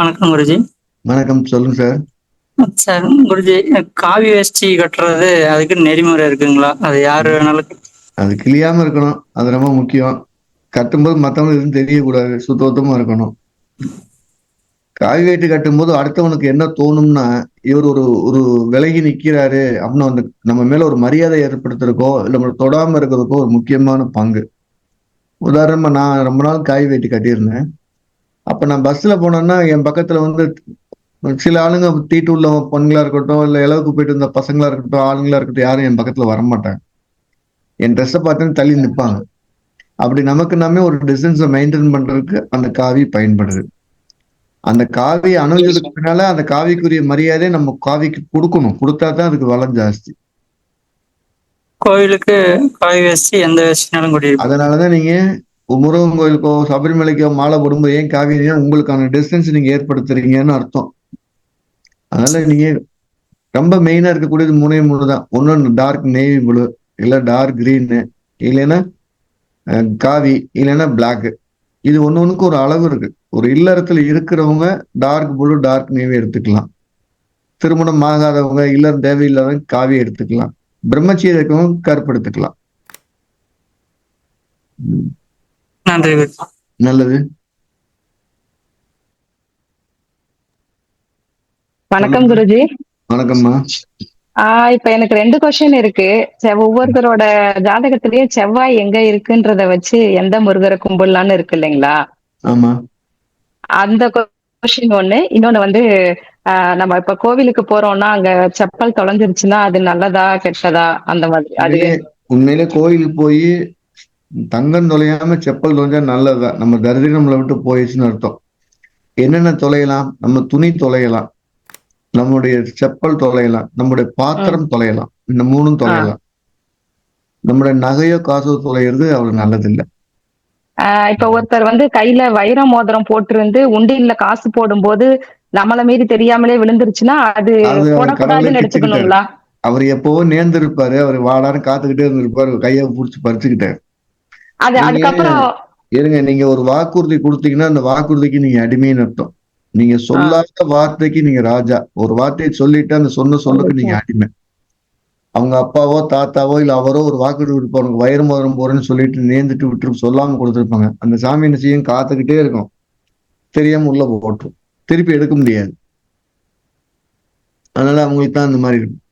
வணக்கம் குருஜி. வணக்கம் சொல்லுங்க சார். சார் குருஜி காவி வேஷ்டி கட்டுறது அதுக்கு நெறிமுறை இருக்குங்களா? அது யாரு வேணாலும் அது கிளியாம இருக்கணும். அது ரொம்ப முக்கியம். கட்டும்போது மத்தவங்களுக்கு எதுவும் தெரியக்கூடாது. சுத்தபத்தமா இருக்கணும். காய் வேட்டி கட்டும்போது அடுத்தவனுக்கு என்ன தோணும்னா இவர் ஒரு ஒரு விலகி நிக்கிறாரு அப்படின்னு அந்த நம்ம மேல ஒரு மரியாதை ஏற்படுத்துறதுக்கோ இல்ல நம்மளை தொடாம இருக்கிறதுக்கோ ஒரு முக்கியமான பங்கு. உதாரணமா நான் ரொம்ப நாள் காய் வேட்டி கட்டியிருந்தேன். அப்ப நான் பஸ்ல போனேன்னா என் பக்கத்துல வந்து சில ஆளுங்க தீட்டு உள்ள பெண்களா இருக்கட்டும் இல்ல இளவுக்கு போயிட்டு இருந்த பசங்களா இருக்கட்டும் ஆளுங்களா இருக்கட்டும் யாரும் என் பக்கத்துல வரமாட்டாங்க என் ட்ரெஸ்ஸை பார்த்து தள்ளி நிற்பாங்க அப்படி நமக்கு நாமே ஒரு டிஸ்டன்ஸை மெயின்டைன் பண்றதுக்கு அந்த காவி பயன்படுது. அந்த காவி அணுகிறதுக்கு பின்னால அந்த காவிக்குரிய மரியாதை நம்ம காவிக்கு கொடுக்கணும். கொடுத்தா தான் அதுக்கு வளம் ஜாஸ்தி. கோயிலுக்கு காவி வேஷ்டி எந்த கூட்டி அதனாலதான் நீங்க முருகன் கோயிலுக்கோ சபரிமலைக்கோ மாலை போடும்போது ஏன் காவிரியும் உங்களுக்கான டிஸ்டன்ஸ் நீங்க ஏற்படுத்துறீங்கன்னு அர்த்தம். அதனால நீங்க ரொம்ப மெயினா இருக்கக்கூடியது மூணே மூணு தான். ஒன்னு டார்க் நேவி ப்ளூ இல்ல டார்க் கிரீனு இல்லைன்னா காவி இல்லைன்னா பிளாக் இது ஒன்று ஒன்றுக்கு ஒரு அளவு இருக்கு. ஒரு இல்லறத்துல இருக்கிறவங்க டார்க் ப்ளூ டார்க் நேவி எடுத்துக்கலாம். திருமணம் ஆகாதவங்க இல்லறம் தேவையில்லாதவங்க காவி எடுத்துக்கலாம். பிரம்மச்சரிய கருப்பு எடுத்துக்கலாம். ம், நன்றி நல்லது. வணக்கம் குருஜி. வணக்கம்மா. ஆஹ் இப்ப எனக்கு ரெண்டு கொஸ்டின் இருக்கு. ஒவ்வொருத்தரோட ஜாதகத்திலேயே செவ்வாய் எங்க இருக்குன்றத வச்சு எந்த முருகரை கும்பிடலாம்னு இருக்கு இல்லைங்களா? ஆமா. அந்த கொஸ்டின் ஒண்ணு. இன்னொன்னு வந்து ஆஹ் நம்ம இப்ப கோவிலுக்கு போறோம்னா அங்க செப்பல் தொலைஞ்சிருச்சுன்னா அது நல்லதா கெட்டதா? அந்த மாதிரி. அது உண்மையிலே உண்மையிலே கோயில் போய் தங்கம் தொலையாம செப்பல் தொலைஞ்சா நல்லதுதான் நம்ம தரிதிரம் நம்மளை விட்டு போயிடுச்சுன்னு அர்த்தம். என்னென்ன தொலையலாம்? நம்ம துணி தொலையலாம். நம்முடைய செப்பல் தொலையலாம். நம்முடைய பாத்திரம் தொலையலாம். இந்த மூணும் தொலையலாம். நம்முடைய நகையோ காசோ தொலைகிறது அவ்வளவு நல்லதில்லை. இப்ப ஒருத்தர் வந்து கையில வைர மோதிரம் போட்டிருந்து உண்டியல்ல காசு போடும்போது நம்மள மீறி தெரியாமலே விழுந்துருச்சுன்னா அது எடுத்துக்கணுங்களா அவர் எப்பவோ நேர்ந்திருப்பாரு. அவர் வாடான்னு காத்துக்கிட்டே இருந்திருப்பாரு. கையை புடிச்சு பறிச்சுக்கிட்டாரு. அது அதுக்கப்புறம் இருங்க நீங்க ஒரு வாக்குறுதி கொடுத்தீங்கன்னா அந்த வாக்குறுதிக்கு நீங்க அடிமைன்னு அர்த்தம். நீங்க சொல்லாத வார்த்தைக்கு நீங்க ராஜா. ஒரு வார்த்தையை சொல்லிட்டு அந்த சொன்ன சொல்லுக்கு நீங்க அடிமை. அவங்க அப்பாவோ தாத்தாவோ இல்ல அவரோ ஒரு வாக்குறுதி கொடுப்பாங்க. வயிறு மோதிரம் போறேன்னு சொல்லிட்டு நேர்ந்துட்டு விட்டு சொல்லாம கொடுத்துருப்பாங்க. அந்த சாமி என்ன செய்யும்? காத்துக்கிட்டே இருக்கும். தெரியாம உள்ள போட்டுரும். திருப்பி எடுக்க முடியாது. அதனால அவங்களுக்கு தான் அந்த மாதிரி இருக்கும்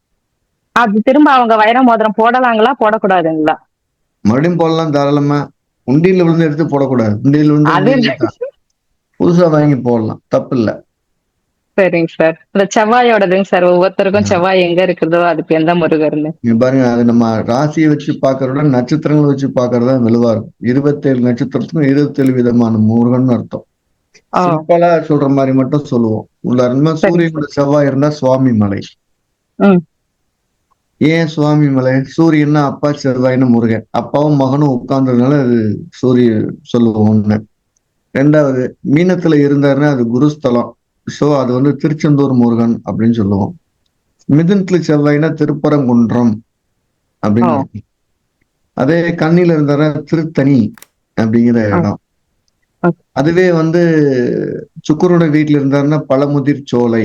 அது திரும்ப அவங்க வைர மோதிரம் போடலாங்களா? போடக்கூடாதுங்களா? மறுபடியும் போடலாம் தாராளமா. உண்டியில விழுந்து எடுத்து போடக்கூடாது. உண்டியில விழுந்து புதுசா வாங்கி போடலாம். தப்பு இல்ல சரிங்க சார். இந்த செவ்வாயோடதுங்க சார். ஒவ்வொருத்தருக்கும் செவ்வாய் எங்க இருக்குதோ அதுக்கு எந்த முருகர்னு. பாருங்க அது நம்ம ராசியை வச்சு பாக்குறத நட்சத்திரங்களை வச்சு பாக்குறதா விழுவா இருக்கும். இருபத்தேழு நட்சத்திரத்துக்கும் இருபத்தேழு விதமான முருகன் அர்த்தம். சிம்பிளா சொல்ற மாதிரி மட்டும் சொல்லுவோம். சரி. சூரியனோட செவ்வாய் இருந்தா சுவாமி மலை. ஏன் சுவாமி மலை சூரியன்னா அப்பா செவ்வாய்னு முருகன் அப்பாவும் மகனும் உட்கார்ந்ததுனால அது சூரிய சொல்லுவோம் ஒண்ணு ரெண்டாவது மீனத்துல இருந்தாருன்னா அது குருஸ்தலம் சோ அது வந்து திருச்செந்தூர் முருகன் அப்படின்னு சொல்லுவோம் மிதுனத்துல செவ்வாய்னா திருப்பரங்குன்றம் அப்படின்னு. அதே கண்ணில இருந்தாரா திருத்தணி அப்படிங்கிற. இடம். அதுவே வந்து சுக்கரோட வீட்டுல இருந்தாருன்னா பழமுதிர் சோலை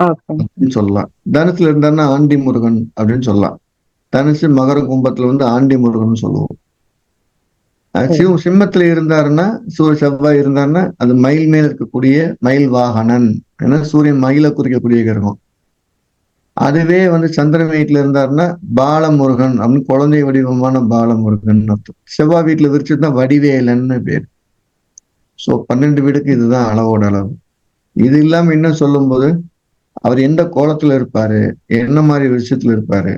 அப்படின்னு சொல்லலாம். தனுசுல இருந்தாருன்னா ஆண்டி முருகன் அப்படின்னு சொல்லலாம். தனுசு மகர கும்பத்துல வந்து ஆண்டி முருகன் சொல்லுவோம். சிவ சிம்மத்துல இருந்தாருன்னா சூரிய செவ்வாய் இருந்தாருன்னா அது மயில் மேல் இருக்கக்கூடிய மயில் வாகனன் ஏன்னா சூரியன் மயிலை குறிக்கக்கூடிய கிரகம். அதுவே வந்து சந்திரன் வீட்டுல இருந்தாருன்னா பாலமுருகன் அப்படின்னு குழந்தை வடிவமான பாலமுருகன் அர்த்தம். செவ்வாய் வீட்டுல விரிச்சிருந்தா வடிவேலன்னு பேர். சோ பன்னெண்டு வீடுக்கு இதுதான் அளவோட அளவு. இது இல்லாம இன்னும் சொல்லும்போது அவர் எந்த கோலத்துல இருப்பாரு? என்ன மாதிரி விஷயத்துல இருப்பாரு?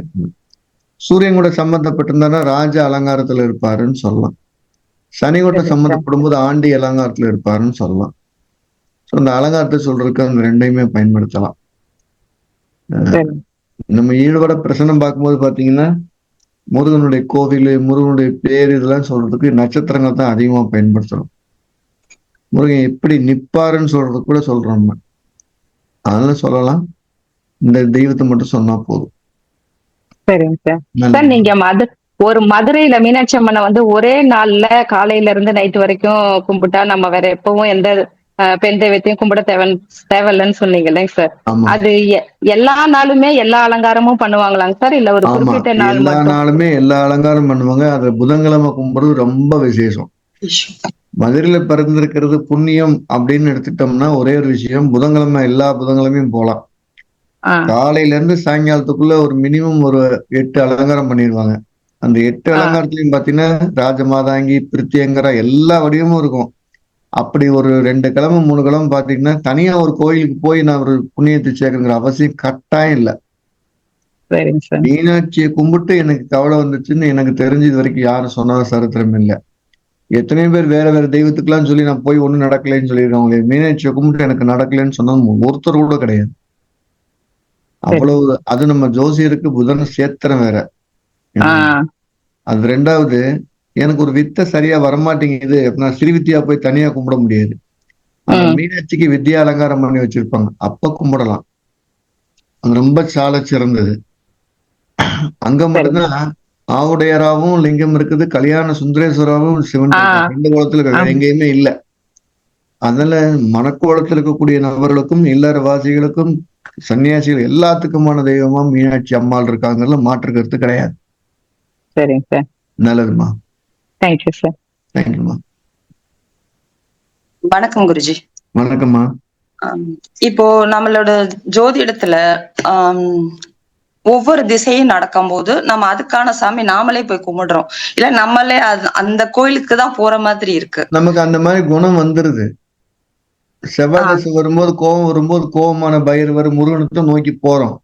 சூரியன் கூட சம்பந்தப்பட்டிருந்தாருன்னா ராஜ அலங்காரத்துல இருப்பாருன்னு சொல்லலாம். சனி கூட சம்மந்தப்படும் போது ஆண்டி அலங்காரத்துல இருப்பாருன்னு சொல்லலாம். ஸோ அந்த அலங்காரத்தை சொல்றதுக்கு அந்த ரெண்டையுமே பயன்படுத்தலாம். நம்ம ஈடுபட பிரசனம் பார்க்கும்போது பாத்தீங்கன்னா முருகனுடைய கோவில் முருகனுடைய பேர் இதெல்லாம் சொல்றதுக்கு நட்சத்திரங்கள் தான் அதிகமா பயன்படுத்துறோம். முருகன் எப்படி நிப்பாருன்னு சொல்றது கூட சொல்றோம் நம்ம. அதனால சொல்லலாம். இந்த தெய்வத்தை மட்டும் சொன்னா போதும். சரிங்க சார். சார் நீங்க மது ஒரு மதுரையில மீனாட்சி அம்மனை வந்து ஒரே நாள்ல காலையில இருந்து நைட் வரைக்கும் கும்பிட்டா நம்ம வேற எப்பவும் எந்த பெண் தெய்வத்தையும் கும்பிட தேவை தேவையில்லைன்னு சொன்னீங்க இல்லைங்க சார்? அது எல்லா நாளுமே எல்லா அலங்காரமும் பண்ணுவாங்களாங்க சார்? இல்ல ஒரு குறிப்பிட்ட நாள் எல்லா நாளுமே எல்லா அலங்காரம் பண்ணுவாங்க. அது புதன்கிழமை கும்பிடுறது ரொம்ப விசேஷம். மதுரையில பிறந்திருக்கிறது புண்ணியம் அப்படின்னு எடுத்துட்டோம்னா ஒரே ஒரு விஷயம் புதன்கிழமை எல்லா புதன்கிழமையும் ஆஹ் காலையில இருந்து சாயங்காலத்துக்குள்ள ஒரு மினிமம் ஒரு எட்டு அலங்காரம் பண்ணிடுவாங்க. அந்த எட்டு. அலங்காரத்துலயும் பாத்தீங்கன்னா ராஜமாதாங்கி பிரித்தியங்கரா எல்லா வடிவமும் இருக்கும். அப்படி ஒரு ரெண்டு கிழமை மூணு கிழமை பாத்தீங்கன்னா தனியா ஒரு கோயிலுக்கு போய் நான் ஒரு புண்ணியத்தை சேர்க்கணுங்கிற அவசியம் கட்டாயம் இல்லை. மீனாட்சியை கும்பிட்டு எனக்கு கவலை வந்துச்சுன்னு எனக்கு தெரிஞ்சது வரைக்கும் யாரும் சொன்னத சரித்திரம் இல்லை. எத்தனையோ பேர் வேற வேற தெய்வத்துக்கெல்லாம் சொல்லி நான் போய் ஒண்ணும் நடக்கலைன்னு சொல்லியிருக்காங்களே மீனாட்சியை கும்பிட்டு எனக்கு நடக்கலைன்னு சொன்னது ஒருத்தர் கூட கிடையாது. அவ்வளவு அது நம்ம ஜோசியருக்கு புதன் சேத்திரம் வேற. அது ரெண்டாவது எனக்கு ஒரு வித்தை சரியா வரமாட்டேங்குது. நான் ஸ்ரீவித்யா போய் தனியா கும்பிட முடியாது. மீனாட்சிக்கு வித்யா அலங்காரம் பண்ணி வச்சிருப்பாங்க. அப்ப கும்பிடலாம். அது ரொம்ப சால சிறந்தது. அங்க மட்டும்தான் ஆவுடையராவும் லிங்கம் இருக்குது கல்யாண சுந்தரேஸ்வராவும் சிவன். ரெண்டு குளத்துல. எங்கேயுமே இல்ல. அதனால மணக்கோலத்தில் இருக்கக்கூடிய நபர்களுக்கும் இல்லறவாசிகளுக்கும் சன்னியாசிகள் எல்லாத்துக்குமான தெய்வமா மீனாட்சி அம்மாள் இருக்காங்கல்ல மாற்று கருத்து கிடையாது. சரிங்க சார். நல்லதுமா? தேங்க்யூ சார் தேங்க்யூமா வணக்கம் குருஜி. வணக்கம்மா. இப்போ நம்மளோட ஜோதிடத்துல ஆம், ஒவ்வொரு திசையும் நடக்கும்போது நம்ம அதுக்கான சாமி நாமளே போய் கும்பிடுறோம். இல்ல நம்மளே அந்த கோயிலுக்கு தான் போற மாதிரி இருக்கு. நமக்கு அந்த மாதிரி குணம் வந்துருது. செவ்வாய் தசை வரும்போது கோபம் வரும்போது கோபமான பைரவர் முருகனத்தை நோக்கி போறோம்.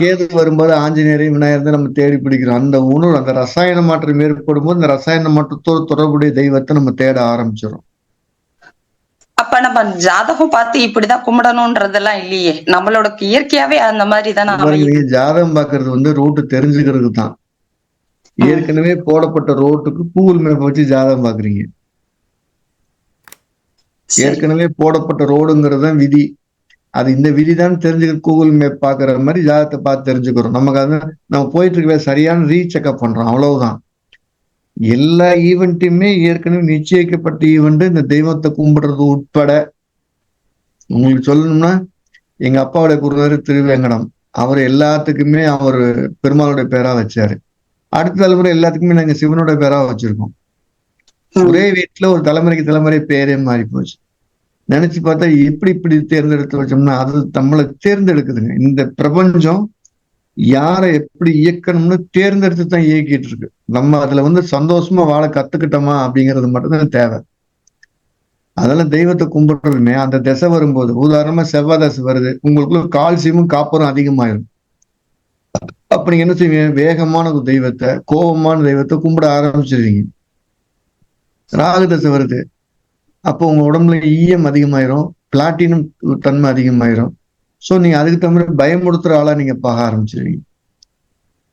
கேது வரும்போது ஆஞ்சநேயரையும் விநாயகரை நம்ம தேடி பிடிக்கிறோம். அந்த உணர்வு அந்த ரசாயன மாற்றம் ஏற்படும் போது இந்த ரசாயன மாற்றத்தோடு தொடர்புடைய தெய்வத்தை நம்ம தேட ஆரம்பிச்சிடும் அப்ப நம்ம ஜாதகம் பார்த்து இப்படிதான் கும்பிடணும்ன்றதெல்லாம் இல்லையே. நம்மளோட இயற்கையாவே அந்த மாதிரி தானே அமையுது நீங்க ஜாதகம் பார்க்கிறது வந்து ரோட்டு தெரிஞ்சுக்கிறது தான் ஏற்கனவே போடப்பட்ட ரோட்டுக்கு கூகுள் மேப் வச்சு ஜாதகம் பாக்குறீங்க. ஏற்கனவே போடப்பட்ட ரோடுங்கிறது தான் விதி. அது இந்த விதி தான் தெரிஞ்சுக்க கூகுள் மேப் பாக்குற மாதிரி ஜாதகத்தை பார்த்து தெரிஞ்சுக்கிறோம். நமக்கு அது நம்ம போயிட்டு இருக்க சரியான ரீசெக்அப் பண்றோம். அவ்வளவுதான். எல்லா ஈவெண்ட்டுமே ஏற்கனவே நிச்சயிக்கப்பட்ட ஈவெண்ட் இந்த தெய்வத்தை கும்பிடுறது உட்பட. உங்களுக்கு சொல்லணும்னா எங்க அப்பாவுடைய குருவர் திருவேங்கடம். அவர் எல்லாத்துக்குமே அவர் பெருமாளுடைய பேரா வச்சாரு. அடுத்த தலைமுறை எல்லாத்துக்குமே நாங்க சிவனோட பேரா வச்சிருக்கோம். ஒரே வீட்டுல ஒரு தலைமுறைக்கு தலைமுறை பேரே மாறி போச்சு. நினைச்சு பார்த்தா எப்படி இப்படி தேர்ந்தெடுத்து வச்சோம்னா அது நம்மளை தேர்ந்தெடுக்குதுங்க. இந்த பிரபஞ்சம் யாரை எப்படி இயக்கணும்னு தேர்ந்தெடுத்து தான் இயக்கிட்டு இருக்கு. நம்ம அதுல வந்து சந்தோஷமா வாழ கத்துக்கிட்டோமா அப்படிங்கிறது மட்டும்தான் தேவை. அதெல்லாம் தெய்வத்தை கும்பிடுறதுமே அந்த திசை வரும்போது உதாரணமா செவ்வாய் தசை வருது உங்களுக்குள்ள கால்சியமும் காப்பரும் அதிகமாயிரும். அப்ப நீங்க என்ன செய்வீங்க? வேகமான ஒரு தெய்வத்தை கோபமான தெய்வத்தை கும்பிட ஆரம்பிச்சிருவீங்க. ராகு தசை வருது. அப்போ உங்க உடம்புல ஈயம் அதிகமாயிரும் பிளாட்டினம் தன்மை அதிகமாயிரும். ஸோ நீங்கள் அதுக்கு தகுந்த மாதிரி ஆளாக நீங்கள் பார்க்க ஆரம்பிச்சிருவீங்க.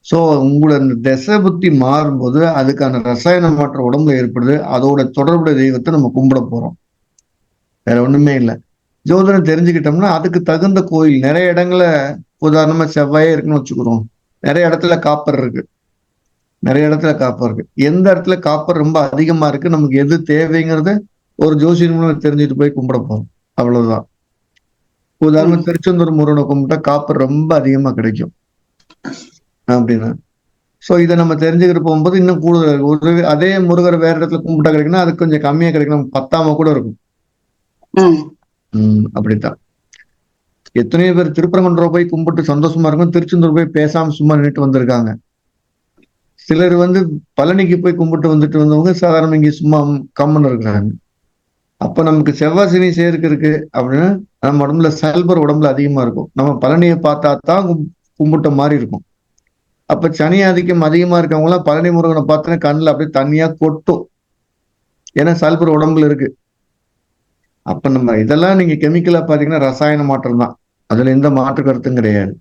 ஸோ உங்களோட அந்த திசை புத்தி மாறும்போது அதுக்கான ரசாயன மாற்றம் உடம்புல ஏற்படுது. அதோட தொடர்புடைய தெய்வத்தை நம்ம கும்பிட போகிறோம் வேற ஒன்றுமே இல்லை. ஜோதிடம் தெரிஞ்சுக்கிட்டோம்னா அதுக்கு தகுந்த கோயில் நிறைய இடங்கள உதாரணமா செவ்வாயே இருக்குன்னு வச்சுக்கிறோம். நிறைய இடத்துல காப்பர் இருக்கு. நிறைய இடத்துல காப்பர் இருக்கு. எந்த இடத்துல காப்பர் ரொம்ப அதிகமா இருக்கு நமக்கு எது தேவைங்கிறத ஒரு ஜோசியின் மூலம் தெரிஞ்சுட்டு போய் கும்பிட போறோம். அவ்வளவுதான். உதாரணம் திருச்செந்தூர் முருகனை கும்பிட்டா காப்பர் ரொம்ப அதிகமா கிடைக்கும். அப்படின்னா. சோ இதை நம்ம தெரிஞ்சுக்கிட்டு போகும்போது இன்னும் கூடுதல் ஒரு அதே முருகர் வேற இடத்துல கும்பிட்டா கிடைக்குன்னா அது கொஞ்சம் கம்மியா கிடைக்கும். பத்தாம கூட இருக்கும். உம் அப்படித்தான். எத்தனையோ பேர் திருப்பரங்குன்றம் போய் கும்பிட்டு சந்தோஷமா இருக்கும். திருச்செந்தூர் போய் பேசாம சும்மா நின்றுட்டு வந்திருக்காங்க. சிலர் வந்து பழனிக்கு போய் கும்பிட்டு வந்துட்டு வந்தவங்க சாதாரண இங்க சும்மா கம்மன் இருக்கிறாங்க. அப்ப நமக்கு செவ்வாய் சனி சேர்க்கை இருக்கு அப்படின்னா நம்ம உடம்புல சல்பர் உடம்புல அதிகமா இருக்கும். நம்ம பழனியை பார்த்தா தான் கும்- கும்பிட்ட மாதிரி இருக்கும். அப்ப சனி ஆதிக்கம் அதிகமா இருக்கவங்களாம் பழனி முருகனை பார்த்தோன்னா கண்ணில் அப்படியே தனியாக கொட்டும். ஏன்னா சல்பர் உடம்புல இருக்கு. அப்ப நம்ம இதெல்லாம் நீங்க கெமிக்கலா பாத்தீங்கன்னா ரசாயன மாற்றம் தான். அதுல எந்த மாற்று கருத்தும் கிடையாது.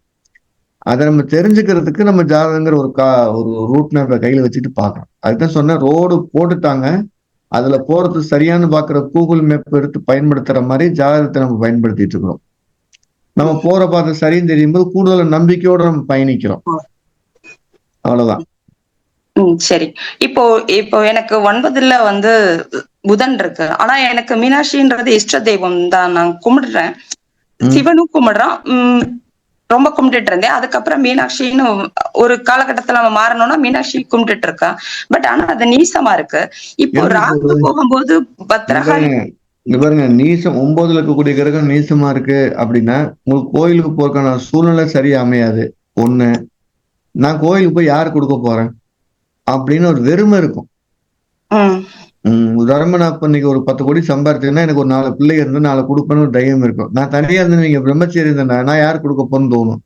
அதை நம்ம தெரிஞ்சுக்கிறதுக்கு நம்ம ஜாதகங்கிற ஒரு கா ஒரு ரூட் நம்ம கையில வச்சுட்டு பார்க்குறோம் அதுதான் சொன்னேன் ரோடு போட்டுட்டாங்க. அதுல போறது சரியான்னு பாக்குற கூகுள் மேப் எடுத்து பயன்படுத்துற மாதிரி ஜாதகத்தை நம்ம பயன்படுத்திட்டு இருக்கிறோம். நம்ம போற பார்த்து சரின்னு தெரியும் போது கூடுதல் நம்பிக்கையோட நம்ம பயணிக்கிறோம். அவ்வளவுதான். சரி. இப்போ இப்போ எனக்கு ஒன்பதுல வந்து புதன் இருக்கு. ஆனா எனக்கு மீனாட்சின்றது இஷ்ட தெய்வம் தான். நான் கும்பிடுறேன். சிவனும் கும்பிடுறான். ரொம்ப கும்பிட்டுட்டு இருந்தேன். அதுக்கப்புறம் மீனாட்சின்னு ஒரு காலகட்டத்துல நம்ம மாறணும்னா மீனாட்சி கும்பிட்டுட்டு இருக்கேன். பட் ஆனா அது நீசமா இருக்கு. இப்போ ராகு? போகும்போது இங்க பத்திரகாளி பாருங்க. இங்க பாருங்க. நீசம் ஒன்பதுல இருக்கக்கூடிய கிரகம் நீசமா இருக்கு அப்படின்னா உங்களுக்கு கோயிலுக்கு போறதுக்கான சூழ்நிலை சரியா அமையாது. ஒண்ணு நான் கோயிலுக்கு போய் யாரு கொடுக்க போறேன்? அப்படின்னு ஒரு வெறுமை இருக்கும். உதாரணமா நான் இப்ப இன்னைக்கு ஒரு பத்து கோடி சம்பாரிச்சேன்னா எனக்கு ஒரு நாலு பிள்ளை இருந்து நாலு கொடுப்பேன்னு ஒரு தைரியம் இருக்கும். நான் தனியா இருந்து நீங்க பிரம்மச்சேரி நான் யார் கொடுக்க போறேன்னு தோணும்.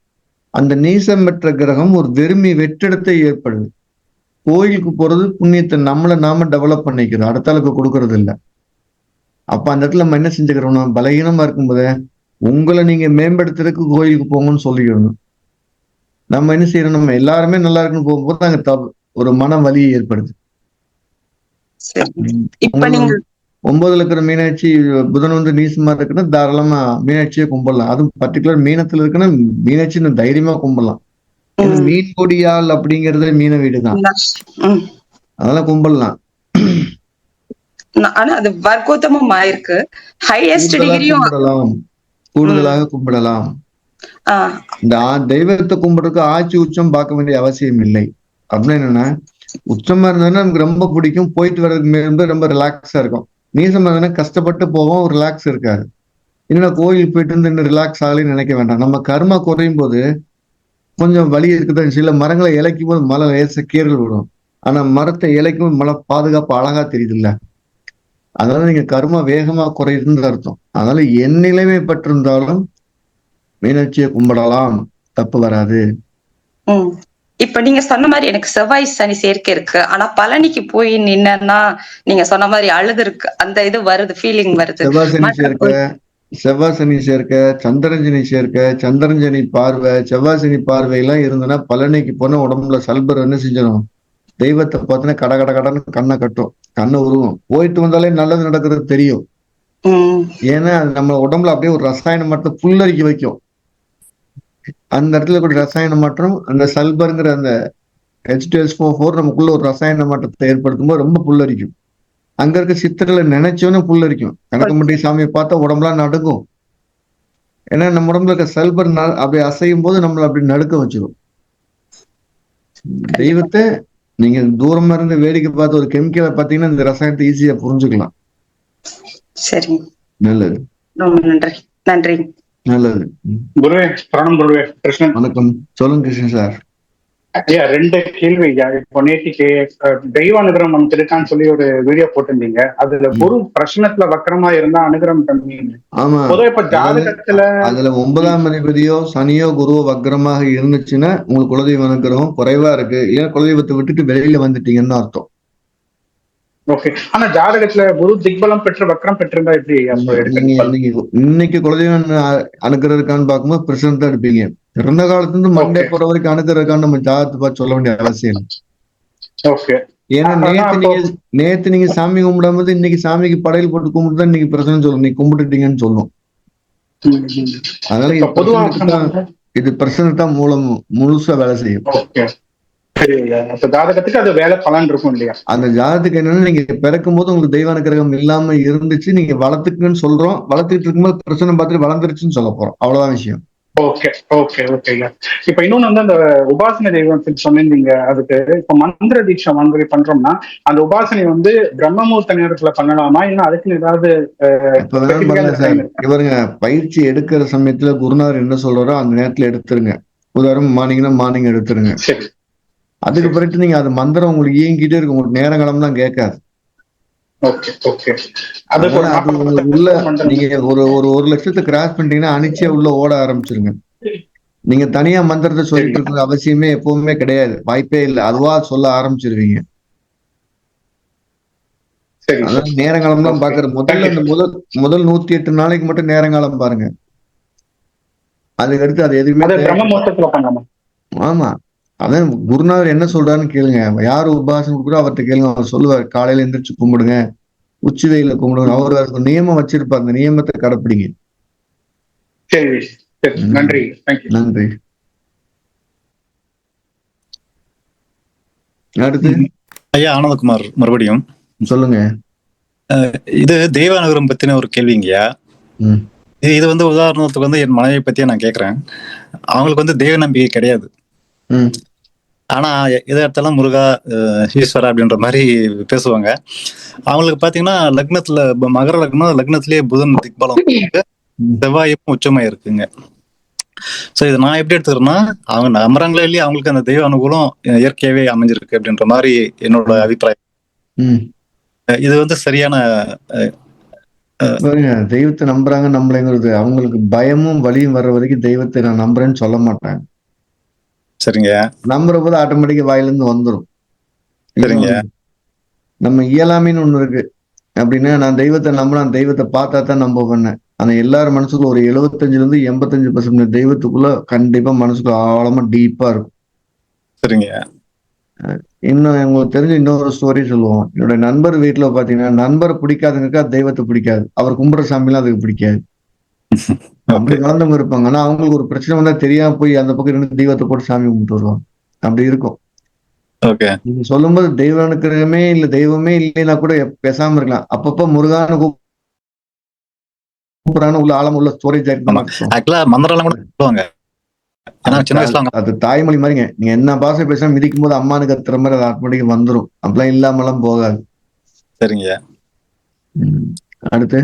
அந்த நீசம் பெற்ற கிரகம் ஒரு வெறுமை வெற்றிடத்தை ஏற்படுது. கோயிலுக்கு போறது புண்ணியத்தை நம்மளை நாம டெவலப் பண்ணிக்கிறோம். அடுத்த அளவுக்கு கொடுக்கறது இல்லை. அப்ப அந்த இடத்துல நம்ம என்ன செஞ்சுக்கிறோம்னா பலகீனமா இருக்கும்போதே உங்களை நீங்க மேம்படுத்துறதுக்கு கோயிலுக்கு போங்கன்னு சொல்லிக்கணும் நம்ம என்ன செய்யறோம் நம்ம எல்லாருமே நல்லா இருக்குன்னு போகும்போது அங்க ஒரு மன வலி ஏற்படுது. இப்ப நீங்க ஒன்பதுல இருக்கிற மீனாட்சி புதன் வந்து நீசமா இருக்குன்னா தாராளமா மீனாட்சியை கும்பிடலாம். அதுவும் பர்டிகுலர் மீனத்துல இருக்குன்னா மீனாட்சி தைரியமா கும்பிடலாம். மீன் கொடியால் அப்படிங்கறது மீன வீடு தான் உம் அதெல்லாம் கும்பிடலாம். ஆனா அது வர்க்கோத்தமம் ஆயிருக்கு. ஹையஸ்ட் டிகிரியும் கும்பிடலாம். கூடுதலாக கும்பிடலாம். இந்த தெய்வத்தை கும்பிடுறதுக்கு ஆட்சி உச்சம் பார்க்க வேண்டிய அவசியம் இல்லை. அப்படின்னு என்னன்னா உச்சமா இருந்ததுன்னா நமக்கு ரொம்ப பிடிக்கும். போயிட்டு வர்றதுக்கு ரொம்ப ரொம்ப ரிலாக்ஸா இருக்கும். நீசமா இருந்ததுன்னா கஷ்டப்பட்டு போவோம் ரிலாக்ஸ் இருக்காது. என்னடா கோயில் போயிட்டு இருந்து இன்னும் ரிலாக்ஸ் ஆகலைன்னு நினைக்க வேண்டாம். நம்ம கர்மா குறையும் போது கொஞ்சம் வலி இருக்குதான் சில மரங்களை இலைக்கும் போது மழை லேச கீரல் விடும். ஆனா மரத்தை இலைக்கும் போது மழை பாதுகாப்பு அழகா தெரியுது இல்ல அதனால நீங்க கர்மா வேகமா குறையுதுன்னு அர்த்தம். அதனால என் நிலைமை பெற்றிருந்தாலும் மீனாட்சியை கும்பிடலாம். தப்பு வராது. இப்ப நீங்க சொன்ன மாதிரி எனக்கு செவ்வாய் சனி சேர்க்கை இருக்கு. ஆனா பழனிக்கு போய் நின்னா நீங்க சொன்ன மாதிரி அழுது இருக்கு அந்த இது வருது ஃபீலிங் வருது. செவ்வாய் சனி சேர்க்க செவ்வாய் சனி சேர்க்க சந்திரஞ்சனி சேர்க்க சந்திரஞ்சனி பார்வை செவ்வாய் சனி பார்வை எல்லாம் இருந்ததுன்னா பழனிக்கு போன உடம்புல சல்பர் என்ன செஞ்சிடும்? தெய்வத்தை பார்த்தீங்கன்னா கட கட கடன்னு கண்ணை கட்டும் கண்ணை உருவும். போயிட்டு வந்தாலே நல்லது நடக்கிறது தெரியும். ஏன்னா அது நம்ம உடம்புல அப்படியே ஒரு ரசாயனம் மட்டும் புல்லரிக்க வைக்கும். அந்த இடத்துல கூட ரசாயன மாற்றம் அந்த சல்பருங்கிற அந்த ஹெச்டிஎஸ் ஃபோர் நமக்குள்ள ஒரு ரசாயன மாற்றத்தை ஏற்படுத்தும் போது ரொம்ப புல்லரிக்கும். அங்க இருக்க சித்தர்களை நினைச்சோன்னே புல்லரிக்கும். கணக்கம்பட்டி சாமியை பார்த்தா உடம்புலாம் நடுங்கும். ஏன்னா நம்ம உடம்புல இருக்க சல்பர் அப்படி அசையும் போது நம்மள அப்படி நடுக்க வச்சிடும் தெய்வத்தை நீங்க தூரமா இருந்து வேடிக்கை பார்த்து ஒரு கெமிக்கலை பார்த்தீங்கன்னா இந்த ரசாயனத்தை ஈஸியா புரிஞ்சுக்கலாம். சரி நல்லது. ரொம்ப நன்றி. நன்றி. நல்லது. குருவே பிரணம் குருவே கிருஷ்ணன். வணக்கம். சொல்லுங்க கிருஷ்ணன் சார். ஐயா ரெண்டு கேள்வி இப்போ நேற்றுக்கு தெய்வ அனுகிரகம் நமக்கு இருக்கான்னு சொல்லி ஒரு வீடியோ போட்டிருந்தீங்க. அதுல குரு பிரச்சனத்துல வக்கரமா இருந்தா அனுகிரகம் பண்ணி ஆமா. இப்ப ஜாதகத்துல அதுல ஒன்பதாம் அதிபதியோ சனியோ குருவோ வக்ரமாக இருந்துச்சுன்னா உங்களுக்கு குலதெய்வ அனுகிரகம் குறைவா இருக்கு. ஏன் குலதெய்வத்தை விட்டுட்டு வெளியில வந்துட்டீங்கன்னு அர்த்தம். ஓகே ஆனா ஜாதகத்துல குரு திக்பலம் பெற்று வக்கரம் பெற்றிருந்தா எப்படி இன்னைக்கு குலதெய்வம் அனு- அனுக்கிரகம் இருக்கான்னு பார்க்கும்போது பிரசன்ட் எடுப்பீங்க. காலத்துல இருந்து மண்டே. போற வரைக்கும் இருக்கான்னு நம்ம ஜாதகத்தை பார்த்து சொல்ல வேண்டிய அவசியம் ஓகே ஏன்னா நேத்து நீங்க நேத்து நீங்க சாமி கும்பிடும்போது இன்னைக்கு சாமிக்கு படையல் போட்டு கும்பிட்டு இன்னைக்கு பிரச்சனை சொல்லும் நீங்க கும்பிட்டுட்டீங்கன்னு சொல்லும் அதனால இது பிரசன்ட் தான் மூலம் முழுசா வேலை செய்யும். அந்த ஜாதகத்துக்கு என்னன்னா நீங்க பிறக்கும் போது உங்களுக்கு தெய்வ அனுக்கிரகம் இல்லாம இருந்துச்சு நீங்க வளர்த்துக்குன்னு சொல்றோம். வளர்த்துக்கிட்டு இருக்கும்போது பிரச்சனை பார்த்துட்டு வளர்ந்துருச்சுன்னு சொல்ல போறோம். அவ்வளவுதான் விஷயம். ஓகே ஓகே ஓகே ஐயா இப்ப இன்னொன்னு வந்து அந்த உபாசன தெய்வம் சொன்னீங்க அதுக்கு இப்ப மந்திர தீட்சை மாதிரி பண்றோம்னா அந்த உபாசனை வந்து பிரம்மமுகூர்த்த நேரத்துல பண்ணலாமா? இல்லைன்னா அதுக்கு ஏதாவது பாருங்க பயிற்சி எடுக்கிற சமயத்துல குருநாதர் என்ன சொல்றாரோ அந்த நேரத்துல எடுத்துருங்க. உதாரணம் மார்னிங்னா மார்னிங் எடுத்துருங்க. அதுக்கு பிறகு நீங்க அது மந்திரம் உங்களுக்கு இயங்கிட்டே இருக்கும். உங்களுக்கு கேட்காது. ஒரு அதனால அது உங்களுக்கு உள்ள. நீங்க ஒரு ஒரு ஒரு லட்சத்தை கிராஸ் பண்ணிட்டீங்கன்னா அனிச்சே உள்ள ஓட ஆரம்பிச்சிருங்க. நீங்க தனியா மந்திரத்தை சொல்லிட்டு இருக்கிற அவசியமே எப்பவுமே கிடையாது. வாய்ப்பே இல்லை. அதுவா சொல்ல ஆரம்பிச்சிருவீங்க. சரி அதான் நேரங்காலம்லாம் பாக்குற முதல்ல அந்த முதல் முதல் நூத்தி எட்டு நாளைக்கு மட்டும் நேரங்காலம் பாருங்க. அதுக்கு அடுத்து அது எதுவுமே ஆமா. அதான் குருநாதர் என்ன சொல்றாருன்னு கேளுங்க. யாரு உபாசனம் கொடுக்குறோ அவர்கிட்ட கேளுங்க. அவர் சொல்லுவார் காலையில எந்திரிச்சு கும்பிடுங்க. உச்சி வெயில கும்பிடுங்க. அவர் அதுக்கு நியமம் வச்சிருப்பார். அந்த நியமத்தை கடைப்பிடிங்க. நன்றி. நன்றி. அடுத்து? ஐயா ஆனந்தகுமார் மறுபடியும். சொல்லுங்க. இது தெய்வ அனுகிரகம் பத்தின ஒரு கேள்விங்கய்யா இது வந்து உதாரணத்துக்கு வந்து என் மனைவி பத்தியே நான் கேக்குறேன். அவங்களுக்கு வந்து தெய்வ நம்பிக்கை கிடையாது. ஆனா எதை எடுத்தாலும் முருகா ஈஸ்வரா அப்படின்ற மாதிரி பேசுவாங்க. அவங்களுக்கு பாத்தீங்கன்னா லக்னத்துல மகர லக்னம் லக்னத்திலேயே புதன் திக்பலம். செவ்வாயும் உச்சமா இருக்குங்க. சோ இதை நான் எப்படி எடுத்துக்கிறேன்னா அவங்க நம்புறாங்களே இல்லையா அவங்களுக்கு அந்த தெய்வ அனுகூலம் இயற்கையாவே அமைஞ்சிருக்கு அப்படின்ற மாதிரி என்னோட அபிப்பிராயம். இது வந்து சரியான தெய்வத்தை நம்புறாங்க நம்பலைங்கிறது அவங்களுக்கு பயமும் வலியும் வர்ற வரைக்கும் தெய்வத்தை நான் நம்புறேன்னு சொல்ல மாட்டாங்க. சரிங்க. நம்புற போது ஆட்டோமேட்டிக்கா வாயிலிருந்து வந்துடும் சரிங்க. நம்ம இயலாமைன்னு ஒண்ணு இருக்கு. அப்படின்னா நான் தெய்வத்தை நம்பினா தெய்வத்தை பார்த்தா தான் நம்ப பண்ணேன் ஆனா எல்லார் மனசுக்குள்ள ஒரு எழுபத்தஞ்சுல இருந்து எண்பத்தஞ்சு பர்சன்ட் தெய்வத்துக்குள்ள கண்டிப்பா மனசுக்குள்ள ஆழமா டீப்பா இருக்கும். சரிங்க. இன்னும் உங்களுக்கு தெரிஞ்ச இன்னொரு ஸ்டோரி சொல்லுவோம். என்னோட நண்பர் வீட்டுல பாத்தீங்கன்னா நண்பரை பிடிக்காதுங்கக்கா தெய்வத்தை பிடிக்காது. அவர் கும்புற சாமிலாம் அதுக்கு பிடிக்காது. அப்படி கலந்தவங்க இருப்பாங்க. ஆனா அவங்களுக்கு ஒரு பிரச்சனை வந்தா தெரியாம போய் அந்த பக்கம் இருந்து தெய்வத்தை போட்டு சாமி கும்பிட்டு வருவாங்க. அப்படி இருக்கும். நீங்க சொல்லும்போது தெய்வ அனுக்கிரகமே இல்ல தெய்வமே இல்லைன்னா கூட பேசாம இருக்கலாம். அப்பப்ப முருகான கூப்பிடுறான்னு உள்ள ஆழம் உள்ள ஸ்டோரேஜ் அது தாய்மொழி மாதிரிங்க. நீங்க என்ன பாஷை பேசாம மிதிக்கும் போது அம்மானு கத்துற மாதிரி அது ஆட்டோமேட்டிக்கா வந்துரும். அப்படிலாம் இல்லாமலாம் போகாது. சரிங்க. அடுத்து?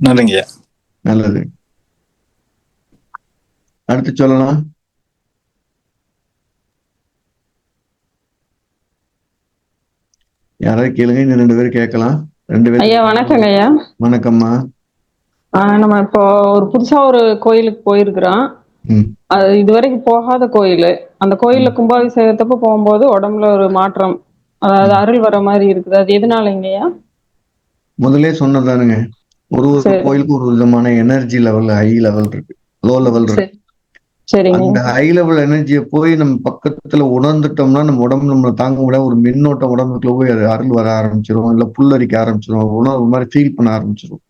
நல்லைங்க நல்லது. அடுத்து சொல்லலாம். யாராவது கேளுங்க இன்னும் ரெண்டு பேரும் கேட்கலாம். ரெண்டு பேரும் ஐயா வணக்கங்க ஐயா. வணக்கம்மா. நம்ம இப்போ ஒரு புதுசா ஒரு கோயிலுக்கு போயிருக்கிறோம். அது இதுவரைக்கும் போகாத கோயில். அந்த கோயில்ல கும்பாபிஷேகத்தப்ப போகும்போது உடம்புல ஒரு மாற்றம் அதாவது அருள் வர மாதிரி இருக்குது. அது எதனாலங்கய்யா முதல்ல சொன்னதானுங்க ஒரு ஒரு. கோயிலுக்கு ஒரு விதமான எனர்ஜி லெவல் ஹை லெவல் இருக்கு. லோ லெவல் இருக்கு. அந்த ஹை லெவல் எனர்ஜியை போய் நம்ம பக்கத்துல உணர்ந்துட்டோம்னா நம்ம உடம்பு நம்மளை தாங்க முடியாத ஒரு மின்னோட்டம் உடம்புக்குள்ள போய் அது அருள் வர ஆரம்பிச்சிரும். இல்ல புல்லரிக்க ஆரம்பிச்சிரும். உணர்வு மாதிரி ஃபீல் பண்ண ஆரம்பிச்சிரும்.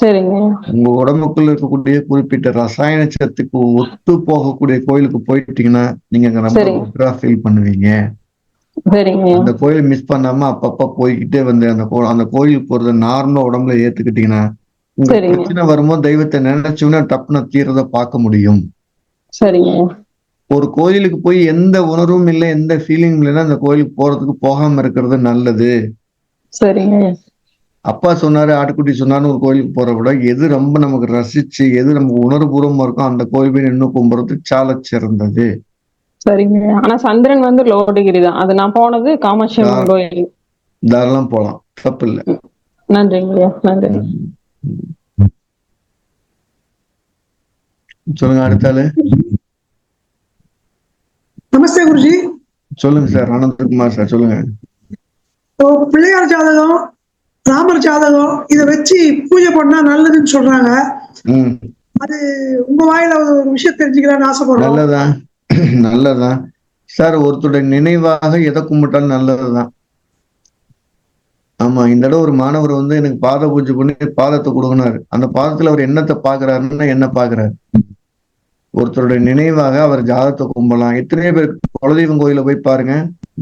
சரிங்க. உங்க உடம்புக்குள்ள இருக்கக்கூடிய குறிப்பிட்ட ரசாயன சத்துக்கு ஒத்து போகக்கூடிய கோயிலுக்கு போயிட்டீங்கன்னா நீங்க அங்க ரொம்ப ஃபீல் பண்ணுவீங்க. அந்த கோயிலை மிஸ் பண்ணாம அப்பப்ப போய்கிட்டே வந்து அந்த அந்த கோயிலுக்கு போறத நார்மலா உடம்புல ஏத்துக்கிட்டீங்கன்னா உங்களுக்கு. பிரச்சனை வரும்போது தெய்வத்தை நினைச்சோன்னா டப்புன தீரத பார்க்க முடியும். சரிங்க. ஒரு கோயிலுக்கு போய் எந்த உணர்வும் இல்லை எந்த ஃபீலிங் இல்லைன்னா அந்த கோயிலுக்கு போறதுக்கு போகாம இருக்கிறது நல்லது. சரிங்க. அப்பா சொன்னாரு ஆட்டுக்குட்டி சொன்னாருன்னு ஒரு கோயிலுக்கு போற விட எது ரொம்ப நமக்கு ரசிச்சு எது நமக்கு உணர்வுபூர்வமா இருக்கோ அந்த கோயில் போய் நின்று கும்புறது சால சிறந்தது. சரிங்க. ஆனா சந்திரன் வந்து லோ டிகிரி தான். அது நான் போனது காமாட்சி கோயில். தாராளம் போலாம். தப்பு இல்லை நன்றிங்க ஐயா. நன்றி. சொல்லுங்க அடுத்த ஆளு. நமஸ்தே குருஜி. சொல்லுங்க சார். அனந்தகுமார் சார் சொல்லுங்க. பிள்ளையார் ஜாதகம் ராமர் ஜாதகம் இதை வச்சு பூஜை பண்ணா நல்லதுன்னு சொல்றாங்க. அது உங்க வாயில ஒரு விஷயம் தெரிஞ்சுக்கலாம்னு ஆசைப்படுறோம். நல்லதான் நல்லதான் சார் ஒருத்தருடைய நினைவாக எதை கும்பிட்டாலும் நல்லதுதான். ஆமா இந்த தடவை ஒரு மாணவர் வந்து எனக்கு பாத பூஜை பண்ணி பாதத்தை கொடுக்கனாரு. அந்த பாதத்துல அவர் என்னத்தை பாக்குறாருன்னா என்ன பாக்குறாரு ஒருத்தருடைய நினைவாக அவர் ஜாதத்தை கும்பலாம் எத்தனையோ பேர் குலதெய்வம் கோயில போய் பாருங்க.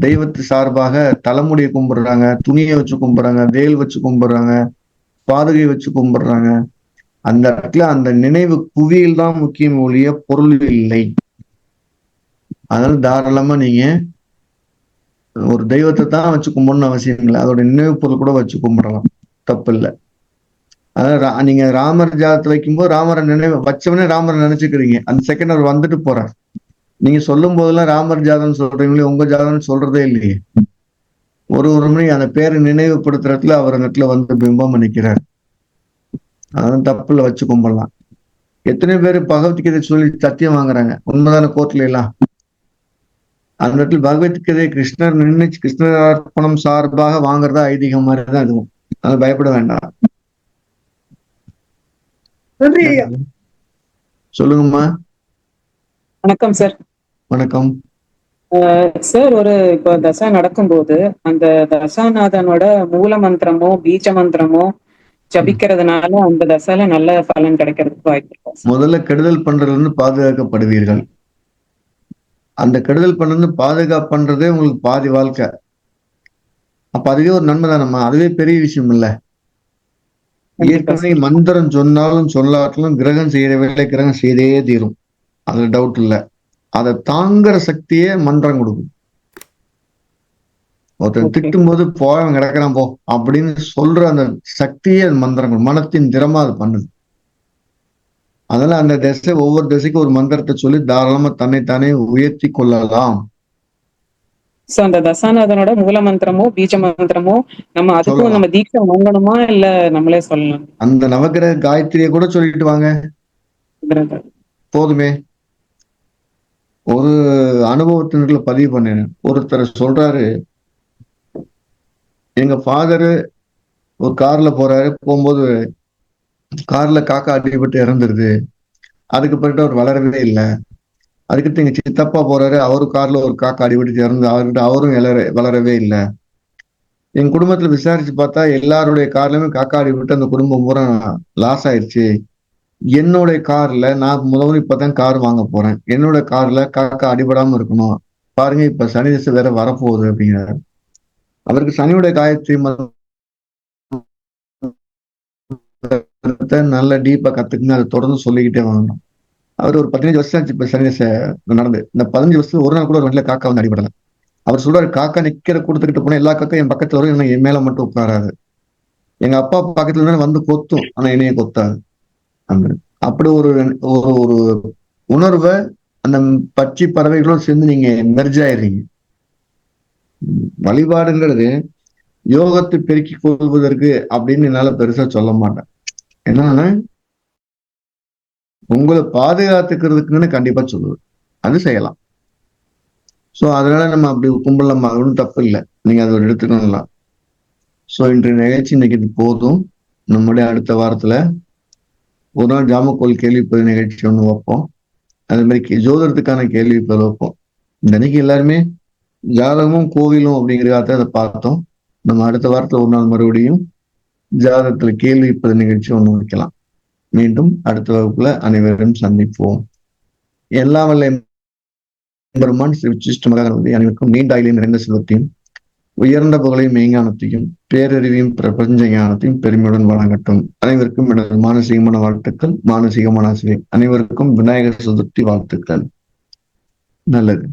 தெய்வத்து சார்பாக தலைமுடியை கும்பிடுறாங்க துணியை வச்சு கும்பிடுறாங்க வேல் வச்சு கும்பிடுறாங்க பாதுகை வச்சு கும்பிடுறாங்க. அந்த இடத்துல அந்த நினைவு குவியில் தான் முக்கியம் ஒழிய பொருள் இல்லை. அதனால தாராளமா நீங்க ஒரு தெய்வத்தை தான் வச்சு கும்பிடணும்னு அவசியம் இல்லை. அதோட நினைவு பொருள் கூட வச்சு கும்பிடலாம். தப்பு இல்லை அதாவது ரா- நீங்க ராமர் ஜாதத்தை வைக்கும்போது ராமரை நினைவு வச்சவனே ராமரை நினைச்சுக்கிறீங்க. அந்த செகண்ட் அவர் வந்துட்டு போறார். நீங்க சொல்லும் போதெல்லாம் ராமர் ஜாதகம் சொல்றீங்களே உங்க ஜாதகம்னு சொல்றதே இல்லையே. ஒரு ஒரு மணி அந்த பேரை நினைவுபடுத்துறதுல அவர் அந்த இடத்துல வந்து பிம்பம் நிற்கிறார் அதான் தப்புல வச்சு கும்பிடலாம். எத்தனை பேர் பகவத்கீதை சொல்லி சத்தியம் வாங்குறாங்க? உண்மைதான கோர்ட்ல எல்லாம்? அந்த இடத்துல பகவத்கீதை கிருஷ்ணர் நின்று கிருஷ்ணர் அர்ப்பணம் சார்பாக வாங்குறதா ஐதீகம் மாதிரி தான் இதுவும். அதை பயப்பட வேண்டாம். நன்றி ஐயா. சொல்லுங்கம்மா. வணக்கம் சார். வணக்கம். சார் ஒரு இப்போ தசை நடக்கும்போது அந்த தசாநாதனோட மூல மந்திரமோ பீஜ மந்திரமோ ஜபிக்கிறதுனால அந்த தசையில நல்ல பலன் கிடைக்கிறதுக்கு வாய்ப்பு இருக்கா சார்? முதல்ல கெடுதல் பண்றதுல இருந்து பாதுகாக்கப்படுவீர்கள். அந்த கெடுதல் பண்ணது பாதுகாப்பு பண்றதே உங்களுக்கு பாதி வாழ்க்கை. அப்ப அதுவே ஒரு நன்மை தானம்மா? அதுவே பெரிய விஷயம் இல்ல ஏற்கனவே மந்திரம் சொன்னாலும் சொல்லாட்டிலும் கிரகம் செய்யற வேலை கிரகம் செய்தே தீரும். அதுல டவுட் இல்ல. அதை தாங்குற சக்தியே மந்திரம் கொடுக்கும். Okay. திட்டும் போது போவன் கிடக்குறான் போ அப்படின்னு சொல்ற அந்த சக்தியே மந்திரம். மனத்தின் திறமா அது பண்ணுது. அதனால அந்த திசை ஒவ்வொரு திசைக்கும் ஒரு மந்திரத்தை சொல்லி தாராளமா தன்னைத்தானே உயர்த்தி கொள்ளலாம். சோ அந்த தசாநாதனோட மூல மந்திரமோ பீஜ மந்திரமோ நம்ம அதுக்கும். நம்ம தீட்சை வாங்கணுமா இல்ல நம்மளே சொல்லலாம்? அந்த நவக்கிரக காயத்ரியை கூட சொல்லிட்டு வாங்க. போதுமே. ஒரு அனுபவத்தினர்ல பதிவு பண்ணேன். ஒருத்தர் சொல்றாரு எங்க ஃபாதரு ஒரு கார்ல போறாரு. போகும்போது கார்ல காக்கா அடிபட்டு இறந்துருது. அதுக்கு பிறகு அவர் வளரவே இல்லை. அதுக்கிட்ட எங்க சித்தப்பா போறாரு. அவரு கார்ல ஒரு காக்கா அடிபட்டு இறந்து அவர்கிட்ட அவரும் வளர வளரவே இல்லை. எங்க குடும்பத்துல விசாரிச்சு பார்த்தா எல்லாருடைய கார்லயுமே காக்கா அடிபட்டு அந்த குடும்பம் பூரா லாஸ் ஆயிடுச்சு என்னுடைய கார்ல நான் முதல்ல இப்பதான் கார் வாங்க போறேன். என்னோட கார்ல காக்கா அடிபடாம இருக்கணும். பாருங்க இப்ப சனி திசை வேற வரப்போகுது அப்படிங்கிறாரு. அவருக்கு சனியோட காயத்ரி நல்ல டீப்பா கத்துக்குங்க அதை தொடர்ந்து சொல்லிக்கிட்டே வாங்கணும் அவர் ஒரு பதினஞ்சு வருஷம் ஆச்சு நடந்து. இந்த பதினஞ்சு வருஷத்துல ஒரு நாள் கூட ஒரு வண்டியில காக்கா வந்து அடிபடல. அவர் சொல்றாரு காக்கா நிக்கிற கொடுத்துக்கிட்டு போனா எல்லா காக்கா என் பக்கத்துல வரும் இல்லைன்னா என் மேல மட்டும் உட்காராது. எங்க அப்பா பக்கத்துல இருந்தாலும் வந்து கொத்தும் ஆனா என்னைய கொத்தாது. அப்படி ஒரு ஒரு ஒரு உணர்வை அந்த பச்சை பறவைகளோடு சேர்ந்து நீங்க மெர்ஜ் ஆயிடுறீங்க. வழிபாடுங்கிறது யோகத்தை பெருக்கிக் கொள்வதற்கு அப்படின்னு என்னால பெருசா சொல்ல மாட்டேன். என்னன்னா உங்களை பாதுகாத்துக்கிறதுக்குன்னு கண்டிப்பா சொல்லுவேன் அது செய்யலாம். சோ அதனால நம்ம அப்படி கும்பலாம் ஒன்றும் தப்பு இல்லை. நீங்க அதை எடுத்துக்கலாம் சோ இன்றைய நிகழ்ச்சி இன்னைக்கு இது போதும். நம்முடைய அடுத்த வாரத்துல ஒரு நாள் ஜாமக்கோல் கேள்வி நிகழ்ச்சி ஒன்று வைப்போம். அது மாதிரி ஜோதரத்துக்கான கேள்விப்பதை வைப்போம். இந்த அன்னைக்கு எல்லாருமே ஜாதகமும் கோவிலும் அப்படிங்கிறத அதை பார்த்தோம். நம்ம அடுத்த வாரத்துல ஒரு நாள் மறுபடியும் ஜாதகத்துல கேள்வி நிகழ்ச்சி ஒன்று வைக்கலாம். மீண்டும் அடுத்த வகுப்புல அனைவரும் சந்திப்போம். எல்லா வல்ல பெருமான் ஸ்ரீ உச்சிஷ்ட மகாகணபதி அனைவருக்கும் நீண்ட ஆயுளையும் நிறைந்த செல்வத்தையும் உயர்ந்த புகழையும் மெய்ஞானத்தையும் பேரறிவையும் பிரபஞ்ச ஞானத்தையும் பெருமையுடன் வழங்கட்டும். அனைவருக்கும் எனது மானசீகமான வாழ்த்துக்கள் மானசீகமான ஆசிரியர். அனைவருக்கும் விநாயகர் சதுர்த்தி வாழ்த்துக்கள். நல்லது.